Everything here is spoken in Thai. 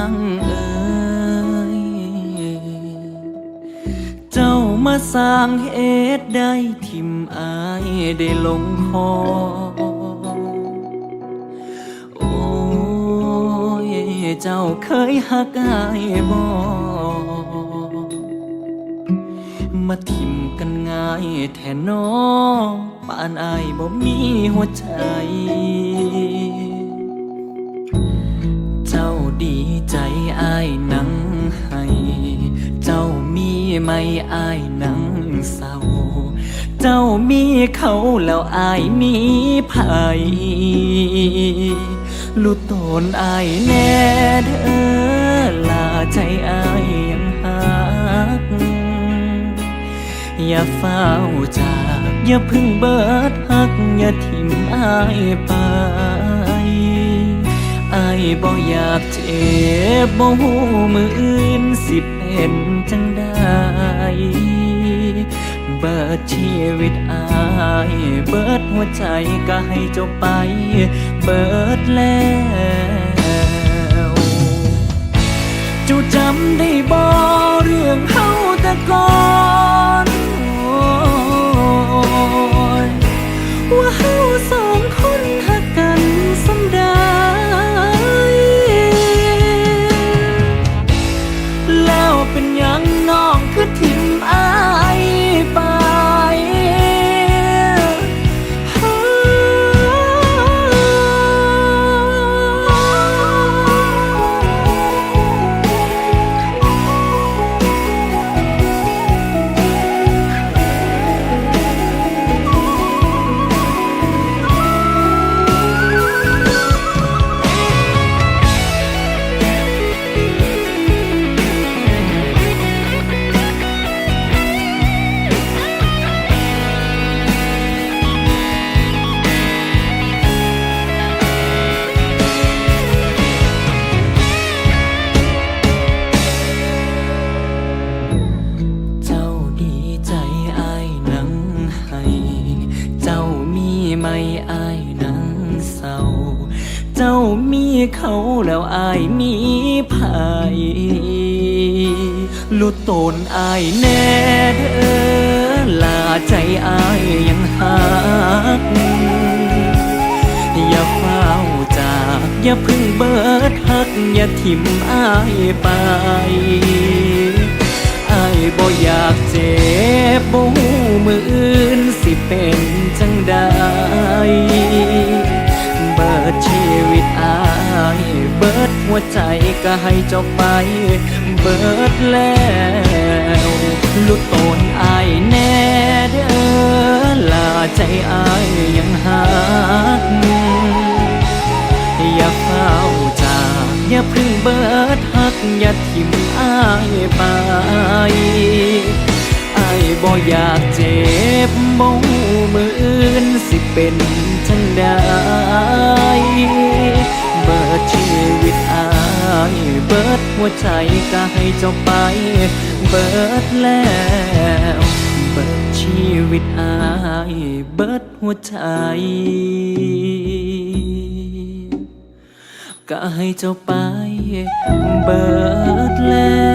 างเอ่ยเจ้ามาสร้างเหตุได้ทิมอายได้ลงคอ โอ้ย เจ้าเคยหักอายบ่มาทิมกันง่ายแท่น้อปานอายบ่มีหัวใจ อายนังให้ เจ้ามีไม่อายนังเศร้า เจ้ามีเขาแล้วอายมีภัยรู้ตนอายแน่เด้อลาใจอายยังหัก อย่าเฝ้าจาก อย่าพึ่งเบิดหัก อย่าทิมอายไป บ่อยากเจ็บบ่หูมืออื่นสิเป็นจังได้เบิดชีวิตอายเบิดหัวใจก็ให้เจ้าไป เบิดแล้วเจ้าจำได้บ่เรื่องเฮาแต่ก่อน เจ้ามีเขาแล้วอายมีภัยลุดตนอายแน่เด้อลาใจอายยังหัก อย่าเฝ้าจาก อย่าพึ่งเบิดหัก อย่าทิมอายไปอายบ่อยากเจ็บบ่หูมืออื่นสิเป็น ดชีวิตอายเบิดหัวใจก็ให้เจ้าไป เบิดแล้วลุดตนอายแน่เด้อลาใจอายยังหักอย่าเฝ้าจากอย่าพึ่งเบิดหักอย่าทิมอายไปอายบ่อยากเจ็บบ่หูมืออื่นสิเป็นจังใด เบิดหัวใจก็ให้เจ้าไป เบิดแล้ว เบิดชีวิตอายเบิดหัวใจก็ให้เจ้าไปเบิดแล้ว